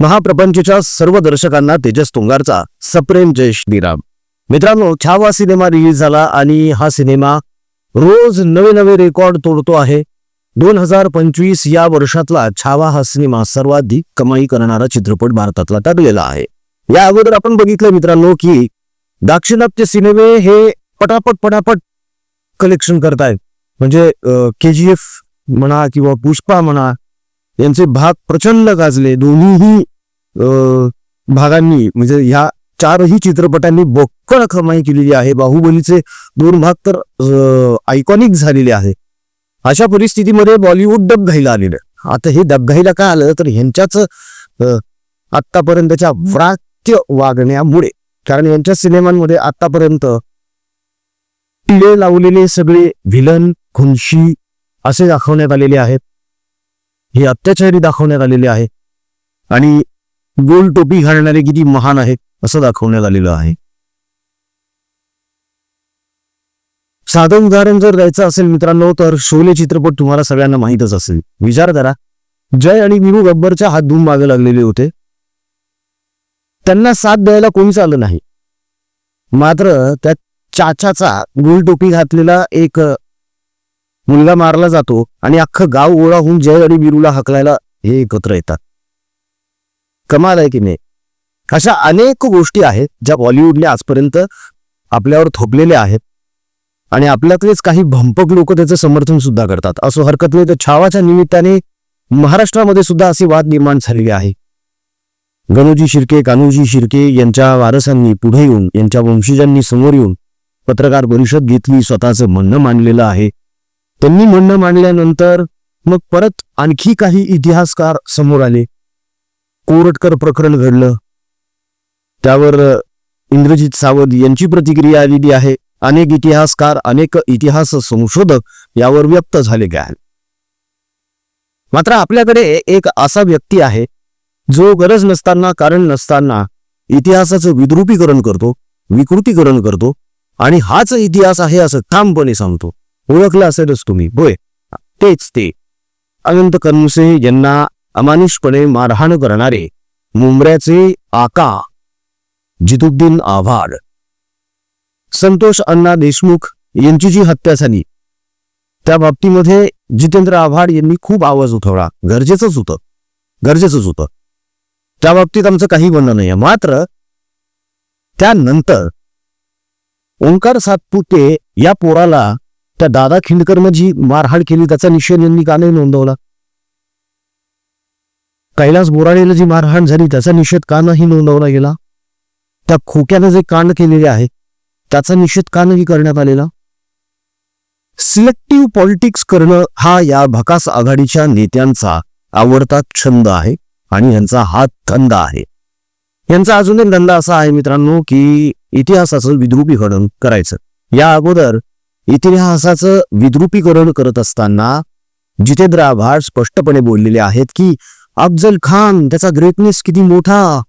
महाप्रपंचच्या सर्व दर्शकांना तेजस तुंगारचा सप्रेम जय श्रीराम. मित्रांनो छावा सिनेमा रिलीज झाला आणि हा सिनेमा रोज नवे नवे रेकॉर्ड तोडतो आहे. दोन हजार पंचवीस या वर्षातला छावा हा सिनेमा सर्वाधिक कमाई करणारा चित्रपट भारतातला ठरलेला आहे. या अगोदर आपण बघितलं मित्रांनो की दाक्षिणात्य सिनेमे हे पटापट पटापट कलेक्शन करतायत. म्हणजे के जी एफ म्हणा किंवा पुष्पा म्हणा यांचे भाग प्रचंड गाजले. दोन्हीही भागांनी म्हणजे ह्या चारही चित्रपटांनी बोक्कळ कमाई केलेली आहे. बाहुबलीचे दोन भाग तर आयकॉनिक झालेले आहे अशा परिस्थितीमध्ये बॉलिवूड डबघाईला आलेलं. आता हे डबघाईला काय आलं? तर ह्यांच्याच आतापर्यंतच्या आत्तापर्यंतच्या व्रात्य वागण्यामुळे. कारण यांच्या सिनेमांमध्ये आतापर्यंत टिळे लावलेले सगळे व्हिलन खुनशी असे दाखवण्यात आलेले आहेत. हे अत्याचारी दाखवण्यात आलेले आहे. आणि गोल टोपी घालणारे किती महान आहेत असं दाखवण्यात आलेलं आहे. साधं उदाहरण जर द्यायचं असेल मित्रांनो तर शोले चित्रपट तुम्हाला सगळ्यांना माहीतच असेल. विचार करा. जय आणि विनू गब्बरच्या हात धुवून मागे लागलेले होते. त्यांना साथ द्यायला कोणीच आलं नाही. मात्र त्या चाचाचा गोल टोपी घातलेला एक मुलगा मारला जातो आणि अख्खं गाव ओळा होऊन जय आणि बिरूला हकलायला हे एकत्र येतात. कमाल आहे की नाही? अशा अनेक गोष्टी आहेत ज्या बॉलिवूडने आजपर्यंत आपल्यावर थोपलेल्या आहेत आणि आपल्यातलेच काही भंपक लोक त्याचं समर्थन सुद्धा करतात. असं हरकत नाही तर छावाच्या निमित्ताने महाराष्ट्रामध्ये सुद्धा असे वाद निर्माण झालेले आहे. गणोजी शिर्के कान्होजी शिर्के यांच्या वारसांनी पुढे येऊन यांच्या वंशजांनी समोर येऊन पत्रकार परिषद घेतली स्वतःचं म्हणणं मांडलेलं आहे. त्यांनी म्हणणं मांडल्यानंतर मग परत आणखी काही इतिहासकार समोर आले. कोरटकर प्रकरण घडलं. त्यावर इंद्रजित सावंत यांची प्रतिक्रिया आलेली आहे. अनेक इतिहासकार अनेक इतिहास संशोधक यावर व्यक्त झाले काय मात्र आपल्याकडे एक असा व्यक्ती आहे जो गरज नसताना कारण नसताना इतिहासाचं विद्रुपीकरण करतो विकृतीकरण करतो आणि हाच इतिहास आहे असं ठामपणे सांगतो. ओळखलं असेलच तुम्ही. होय. तेच ते. अनंत कनुसे यांना अमानुषपणे मारहाण करणारे मुंबऱ्याचे आका जितुद्दीन आव्हाड. संतोष अण्णा देशमुख यांची जी हत्या झाली त्या बाबतीमध्ये जितेंद्र आव्हाड यांनी खूप आवाज उठवला. गरजेचंच होतं. गरजेचंच होतं. त्या बाबतीत आमचं काही म्हणणं नाही मात्र त्यानंतर ओंकार सातपुते या पोराला त्या दादा खिंडकरनं जी मारहाण केली त्याचा निषेध यांनी का नाही नोंदवला? कैलास बोराडेला जी मारहाण झाली त्याचा निषेध का नाही नोंदवला गेला? त्या खोक्यानं जे कांड केलेले आहे त्याचा निषेध का नाही करण्यात आलेला? सिलेक्टिव्ह पॉलिटिक्स करणं हा या भकास आघाडीच्या नेत्यांचा आवडता छंद आहे आणि यांचा हा धंदा आहे. यांचा अजून एक धंदा असा आहे मित्रांनो की इतिहासाचं विद्रुपीकरण करायचं. या अगोदर इतिहासाचं विद्रुपीकरण करत असताना जितेंद्र आव्हाड स्पष्टपणे बोललेले आहेत की अफजल खान त्याचा ग्रेटनेस किती मोठा?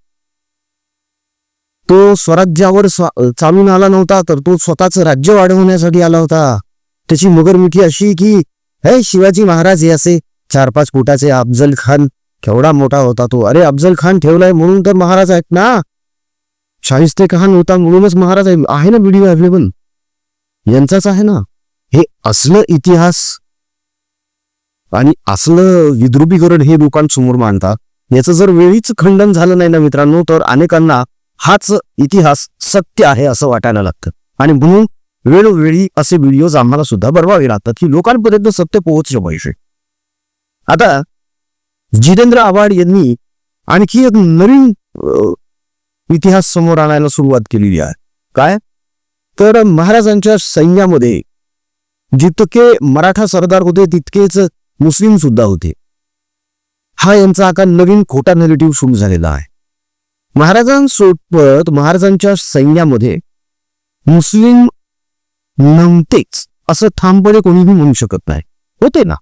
तो स्वराज्यावर चालून आला नव्हता तर तो स्वतःच राज्य वाढवण्यासाठी आला होता. त्याची मगरमिठी अशी की हे शिवाजी महाराज हे असे चार पाच फुटाचे अफजल खान केवढा मोठा होता तो. अरे अफजल खान ठेवलाय म्हणून तर महाराज आहेत ना? शाहिस्ते खान होता म्हणूनच महाराज आहे ना व्हिडिओ अवेलेबल यांचाच आहे ना. हे असलं इतिहास आणि असलं विद्रुपीकरण हे लोकांसमोर मांडतात याचं जर वेळीच खंडन झालं नाही ना मित्रांनो तर अनेकांना हाच इतिहास सत्य आहे असं वाटायला लागतं. आणि म्हणून वेळोवेळी असे व्हिडिओज आम्हाला सुद्धा बनवावे लागतात की लोकांपर्यंत सत्य पोहोचलं पाहिजे. आता जितेंद्र आव्हाड यांनी आणखी एक नवीन इतिहास समोर आणायला सुरुवात केलेली आहे. काय? तर महाराजांच्या सैन्यामध्ये जितके मराठा सरदार होते तितकेच मुस्लिम सुद्धा होते. हा यांचा आता नवीन खोटा नेगेटिव्ह सुरू झालेला आहे. महाराजांसोबत महाराजांच्या सैन्यामध्ये मुस्लिम नव्हतेच असं ठामपणे कोणीही म्हणू शकत नाही. होते ना?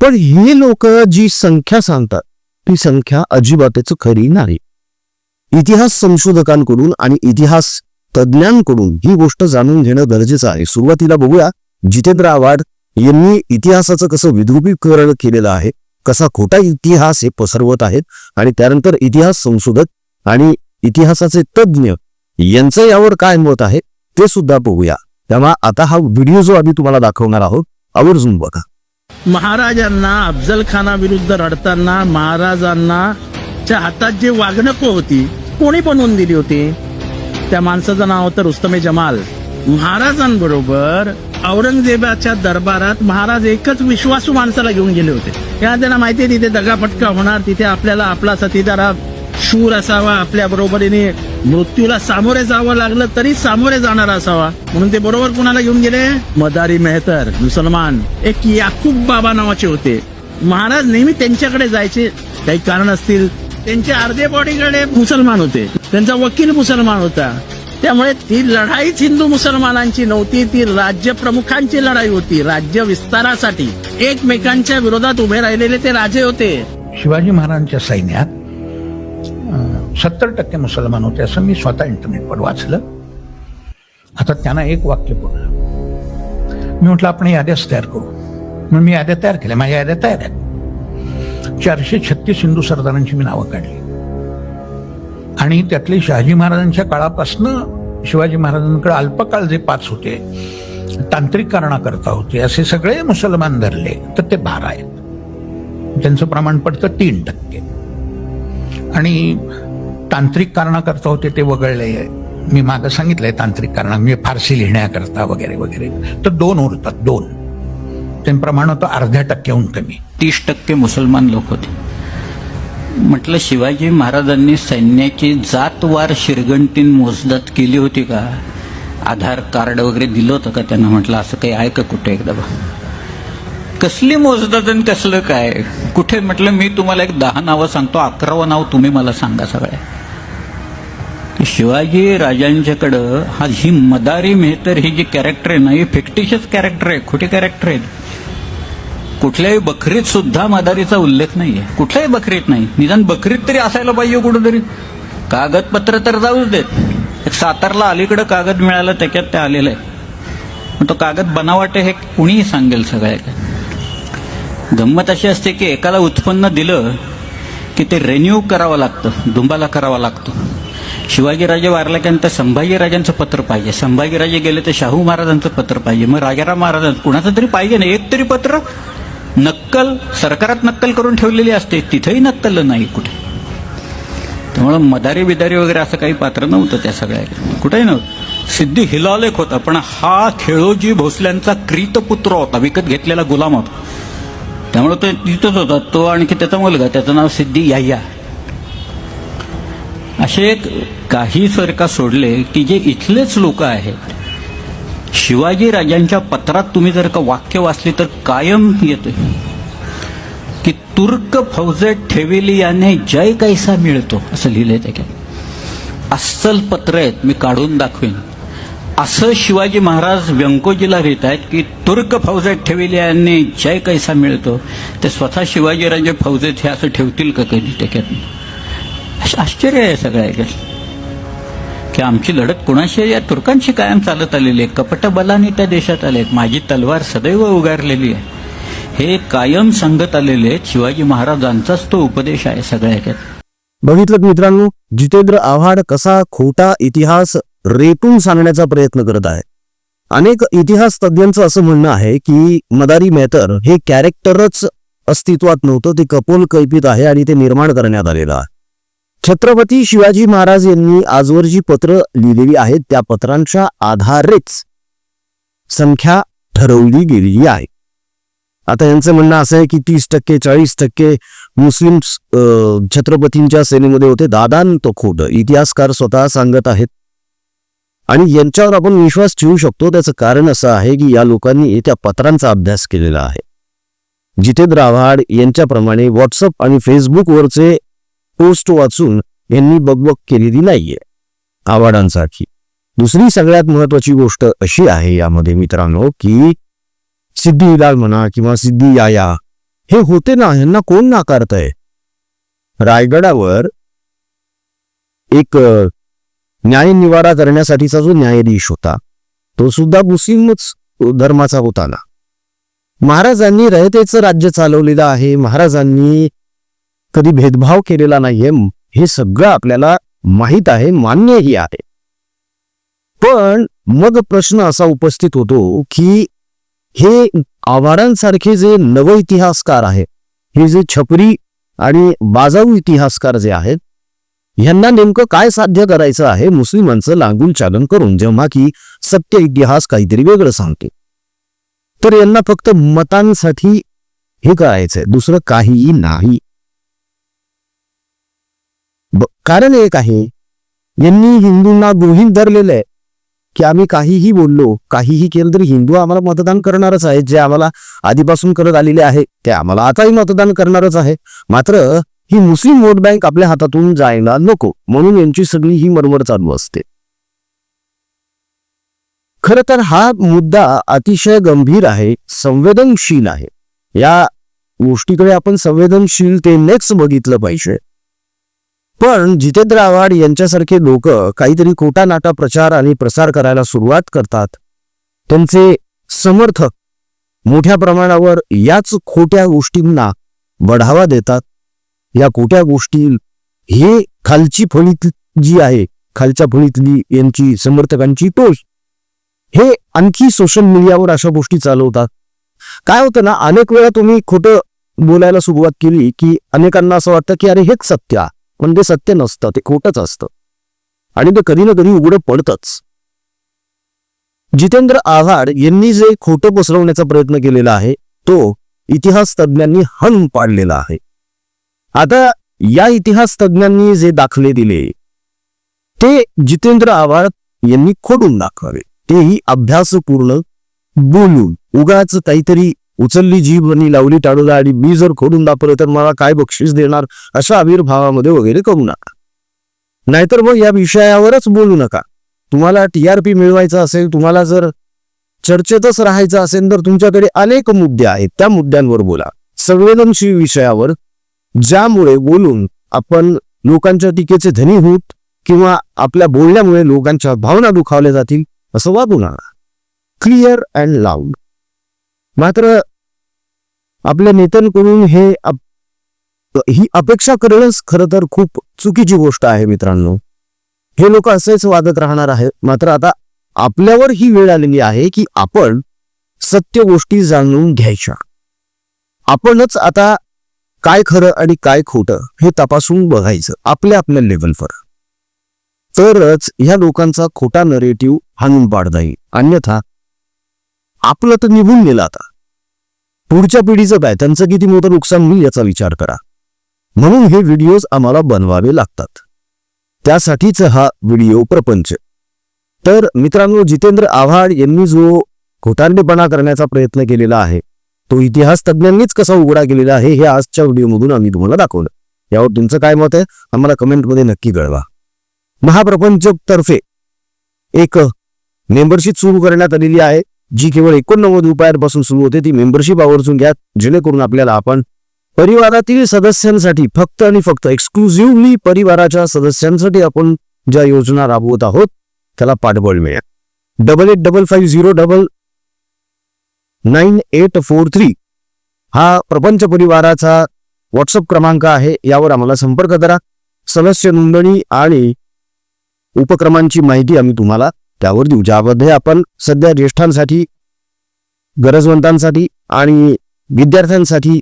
पण ही लोक जी संख्या सांगतात ती संख्या अजिबातच खरी नाही. इतिहास संशोधकांकडून आणि इतिहास तज्ज्ञांकडून ही गोष्ट जाणून घेणं गरजेचं आहे. सुरुवातीला बघूया जितेंद्र आव्हाड यांनी इतिहासाचं कसं विद्रुपीकरण केलेलं आहे कसा खोटा इतिहास हे पसरवत आहेत आणि त्यानंतर इतिहास संशोधक आणि इतिहासाचे तज्ज्ञ यांचं यावर काय मत आहे ते सुद्धा बघूया. तेव्हा आता हा व्हिडिओ जो आम्ही तुम्हाला दाखवणार आहोत आवर्जून बघा. महाराजांना अफजल खानाविरुद्ध रडताना महाराजांना च्या हातात जे वागणक होती कोणी बनवून दिली होती? त्या माणसाचं नाव होतं रुस्तमे जमाल. महाराजांबरोबर औरंगजेबाच्या दरबारात महाराज एकच विश्वासू माणसाला घेऊन गेले होते. या त्यांना माहिती आहे तिथे दगापटका होणार तिथे आपल्याला आपला सतीदारा शूर असावा आपल्या बरोबरीने मृत्यूला सामोरे जावं लागलं तरी सामोरे जाणार असावा. म्हणून ते बरोबर कुणाला घेऊन गेले? मदारी मेहतर मुसलमान एक याकूब बाबा नावाचे होते. महाराज नेहमी त्यांच्याकडे जायचे. काही कारण असतील त्यांचे अर्धे बॉडीकडे मुसलमान होते. त्यांचा वकील मुसलमान होता. त्यामुळे ती लढाईच हिंदू मुसलमानांची नव्हती ती राज्य प्रमुखांची लढाई होती राज्य विस्तारासाठी. एकमेकांच्या विरोधात उभे राहिलेले ते राजे होते. शिवाजी महाराजांच्या सैन्यात सत्तर टक्के मुसलमान होते असं मी स्वतः इंटरनेटवर वाचलं. आता त्यांना एक वाक्य बोललं मी म्हटलं आपण याद्याच तयार करू. म्हणून मी याद्या तयार केल्या. माझ्या याद्या तयार आहेत. चारशे छत्तीस हिंदू सरदारांची मी नावं काढली. आणि त्यातले शहाजी महाराजांच्या काळापासनं शिवाजी महाराजांकडे अल्पकाळ जे पाच होते तांत्रिक कारणाकरता होते असे सगळे मुसलमान धरले तर ते बारा आहेत. त्यांचं प्रमाण पडतं तीन टक्के. आणि तांत्रिक कारणाकरता होते ते वगळले. मी मागं सांगितलंय तांत्रिक कारणा म्हणजे फारसी लिहिण्याकरता वगैरे वगैरे. तर दोन उरतात दोन. ते प्रमाण होतं अर्ध्या टक्क्याहून कमी. तीस टक्के मुसलमान लोक होते. म्हटलं शिवाजी महाराजांनी सैन्याची जातवार शिरगंटीन मोजदात केली होती का? आधार कार्ड वगैरे दिलं होतं का त्यांना? म्हटलं असं काही आहे का कुठे एकदा बा कसली मोजदात आणि कसलं काय? कुठे? म्हटलं मी तुम्हाला एक दहा नावं सांगतो अकरावं नाव तुम्ही मला सांगा सगळ्या. शिवाजी राजांच्याकडं हा ही मदारी मेहतर ही जी कॅरेक्टर आहे ना ही फिक्टिशियस कॅरेक्टर आहे खोटी कॅरेक्टर आहे. कुठल्याही बकरीत सुद्धा मदारीचा उल्लेख नाहीये. कुठल्याही बकरीत नाही. निदान बकरीत तरी असायला पाहिजे कुठंतरी. कागदपत्र तर जाऊच देत. एक सातारला अलीकडं कागद मिळालं त्याच्यात ते आलेलं आहे पण तो कागद बनावट आहे हे कुणीही सांगेल सगळ्या गंमत अशी असते की एकाला उत्पन्न दिलं की ते रेन्यू करावं लागतं दुंबाला करावा लागतो. शिवाजीराजे वारल्याच्यानंतर संभाजीराजांचं पत्र पाहिजे. संभाजीराजे गेले तर शाहू महाराजांचं पत्र पाहिजे. मग राजाराम महाराजांचं कुणाचं तरी पाहिजे ना? एक तरी पत्र नक्कल सरकारात नक्कल करून ठेवलेली असते तिथेही नक्कल नाही कुठे. त्यामुळं मदारी बिदारी वगैरे असं काही पात्र नव्हतं त्या सगळ्या. कुठेही नव्हतं. सिद्धी हिलालेख होता पण हा खेळोजी भोसल्यांचा क्रीतपुत्र होता विकत घेतलेला गुलाम होता. त्यामुळे तो तिथंच होता तो आणखी त्याचा मुलगा त्याचं नाव सिद्धी याय्या असे काही सरका सोडले की जे इथलेच लोक आहेत शिवाजी राजांच्या पत्रात तुम्ही जर का वाक्य वाचले तर कायम येतोय. की तुर्क फौज ठेवेली याने जय कैसा मिळतो? असं लिहिलंय त्याच्यात. अस्सल पत्र आहेत मी काढून दाखवेन. असं शिवाजी महाराज व्यंकोजीला लिहित आहेत की तुर्क फौजेत ठेवली याने जय कैसा मिळतो? ते स्वतः शिवाजीराजे फौजेत हे असं ठेवतील का कधी? त्याच्यात. आश्चर्य आहे सगळ्या याच्यात की आमची लढत कुणाशी या तुर्कांशी कायम चालत आलेली आहे. कपट बलाने त्या देशात आले माझी तलवार सदैव उगारलेली आहे. हे कायम सांगत आलेले आहेत. शिवाजी महाराजांचाच तो उपदेश आहे सगळ्या ह्याच्यात बघितलं मित्रांनो? जितेंद्र आव्हाड कसा खोटा इतिहास रेटून सांगण्याचा प्रयत्न करत आहे. अनेक इतिहास तज्ञांचं असं म्हणणं आहे की मदारी मेहतर हे कॅरेक्टरच अस्तित्वात नव्हतं. ते कपोल कल्पित आहे आणि ते निर्माण करण्यात आलेलं आहे. छत्रपती शिवाजी महाराज यांनी आजवर जी पत्र लिहिलेली आहेत त्या पत्रांच्या आधारेच संख्या ठरवली गेलेली आहे. आता यांचं म्हणणं असं आहे की तीस टक्के चाळीस टक्के मुस्लिम छत्रपतींच्या सेनेमध्ये होते. दादान तो खोट इतिहासकार स्वतः सांगत आहेत. आणि यांच्यावर आपण विश्वास ठेवू शकतो. त्याचं कारण असं आहे की या लोकांनी त्या पत्रांचा अभ्यास केलेला आहे. जितेंद्र आव्हाड यांच्याप्रमाणे व्हॉट्सअप आणि फेसबुकवरचे पोस्ट वाचून यांनी बकबक केलेली नाहीये. आव्हाडांसारखी दुसरी सगळ्यात महत्वाची गोष्ट अशी आहे यामध्ये मित्रांनो की सिद्धी म्हणा किंवा सिद्धी याया हे होते ना यांना कोण नाकारतंय? रायगडावर एक न्याय निवारा करण्यासाठीचा जो न्यायाधीश होता तो सुद्धा मुस्लिमच धर्माचा होता ना. महाराजांनी रयतेचं राज्य चालवलेलं आहे महाराजांनी कधी भेदभाव केलेला नाहीये हे सगळं आपल्याला माहीत आहे मान्यही आहे. पण मग प्रश्न असा उपस्थित होतो की हे आव्हाडांसारखे जे नव इतिहासकार आहेत हे जे छपरी आणि बाजाऊ इतिहासकार जे आहेत यांना नेमकं काय साध्य करायचं आहे मुस्लिमांचं लागून चालन करून जेव्हा की सत्य इतिहास काहीतरी वेगळं सांगते. तर यांना फक्त मतांसाठी हे करायचंय दुसरं काहीही नाही ब- कारण एक आहे यांनी हिंदूंना गृहीत धरलेलं आहे की आम्ही काहीही बोललो काहीही केलं तरी हिंदू आम्हाला मतदान करणारच आहेत जे आम्हाला आधीपासून करत आलेले आहे ते आम्हाला आताही मतदान करणारच आहे. मात्र ही मुस्लिम वोट बँक आपल्या हातातून जायला नको म्हणून यांची सगळी ही मरमर चालू असते. खर तर हा मुद्दा अतिशय गंभीर आहे संवेदनशील आहे. या गोष्टीकडे आपण संवेदनशीलतेनेच बघितलं पाहिजे. पण जितेंद्र आव्हाड यांच्यासारखे लोक काहीतरी खोटा नाटा प्रचार आणि प्रसार करायला सुरुवात करतात. त्यांचे समर्थक मोठ्या प्रमाणावर याच खोट्या गोष्टींना बढावा देतात. या खोट्या गोष्टी हे खालची फळीत जी आहे खालच्या फळीतली यांची समर्थकांची टोच हे आणखी सोशल मीडियावर अशा गोष्टी चालवतात. काय होतं ना अनेक वेळा तुम्ही खोटं बोलायला सुरुवात केली की अनेकांना असं वाटतं की अरे हेच सत्य. आहे. पण ते सत्य नसतं ते खोटंच असतं. आणि ते कधी ना कधी उघडं पडतच. जितेंद्र आव्हाड यांनी जे खोटं पसरवण्याचा प्रयत्न केलेला आहे तो इतिहास तज्ज्ञांनी हन पाडलेला आहे. आता या इतिहास तज्ज्ञांनी जे दाखले दिले ते जितेंद्र आव्हाड यांनी खोडून दाखवावे. तेही अभ्यासपूर्ण बोलून उगाच काहीतरी उचलली जीभ आणि लावली टाळूला आणि मी जर खोडून दाखवलं तर मला काय बक्षीस देणार अशा आविर्भावामध्ये वगैरे करू नका. नाहीतर मग या विषयावरच बोलू नका. तुम्हाला टीआरपी मिळवायचा असेल तुम्हाला जर चर्चेतच राहायचं असेल तर तुमच्याकडे अनेक मुद्दे आहेत. त्या मुद्द्यांवर बोला. संवेदनशील विषयावर ज्यामुळे बोलून आपण लोकांच्या टीकेचे धनी होत किंवा आपल्या बोलण्यामुळे लोकांच्या भावना दुखावल्या जातील असं वागू नका. क्लिअर अँड लाऊड मात्र आपल्या नेत्यांकडून हे अप- ही अपेक्षा करणंच खरं तर खूप चुकीची गोष्ट आहे मित्रांनो. हे लोक असेच वादत राहणार आहेत. मात्र आता आपल्यावर ही वेळ आलेली आहे की आपण सत्य गोष्टी जाणून घ्यायच्या. आपणच आता काय खरं आणि काय खोटं हे तपासून बघायचं आपल्या आपल्या लेवलवर. तरच ह्या लोकांचा खोटा नरेटिव्ह हाणून पाडता येईल. अन्यथा आपलं तर निघून गेलं आता. पुढच्या पिढीचं काय? त्यांचं किती मोठं नुकसान होईल याचा विचार करा. म्हणून हे व्हिडिओज आम्हाला बनवावे लागतात. त्यासाठीच हा व्हिडिओ प्रपंच. तर मित्रांनो जितेंद्र आव्हाड यांनी जो खोटारडेपणा करण्याचा प्रयत्न केलेला आहे तो इतिहास तज्ज्ञांनीच कसा उघडा केलेला आहे हे आजच्या व्हिडिओमधून आम्ही तुम्हाला दाखवलं. यावर तुमचं काय मत आहे? आम्हाला कमेंटमध्ये नक्की कळवा. महाप्रपंच तर्फे एक मेंबरशिप सुरू करण्यात आलेली आहे. जी केवळ एकोणनव्वद रुपयांपासून सुरू होते ती मेंबरशिप आवर्जून घ्या. जेणेकरून आपल्याला आपण परिवारातील सदस्यांसाठी फक्त आणि फक्त एक्सक्लुझिव्हली परिवाराच्या सदस्यांसाठी आपण ज्या योजना राबवत आहोत त्याला पाठबळ मिळेल. Double eight double five zero double nine eight four three हा प्रपंच परिवाराचा व्हॉट्सअप क्रमांक आहे यावर आम्हाला संपर्क करा. सदस्य नोंदणी आणि उपक्रमांची माहिती आम्ही तुम्हाला त्यावर देऊ ज्यामध्ये आपण सध्या ज्येष्ठांसाठी गरजवंतांसाठी आणि विद्यार्थ्यांसाठी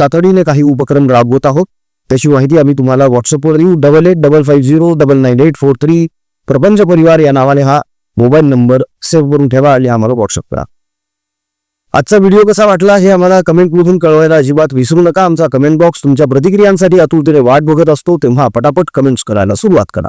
तातडीने काही उपक्रम राबवत आहोत. त्याची माहिती आम्ही तुम्हाला व्हॉट्सअपवर देऊ double eight double five zero double nine eight four three प्रपंच परिवार या नावाने हा मोबाईल नंबर सेव्ह करून ठेवा आणि आम्हाला व्हॉट्सअप करा. आजचा व्हिडिओ कसा वाटला हे आम्हाला कमेंटमधून कळवायला अजिबात विसरू नका. आमचा कमेंट बॉक्स तुमच्या प्रतिक्रियांसाठी आतुरतेने वाट बघत असतो. तेव्हा पटापट कमेंट्स करायला सुरुवात करा.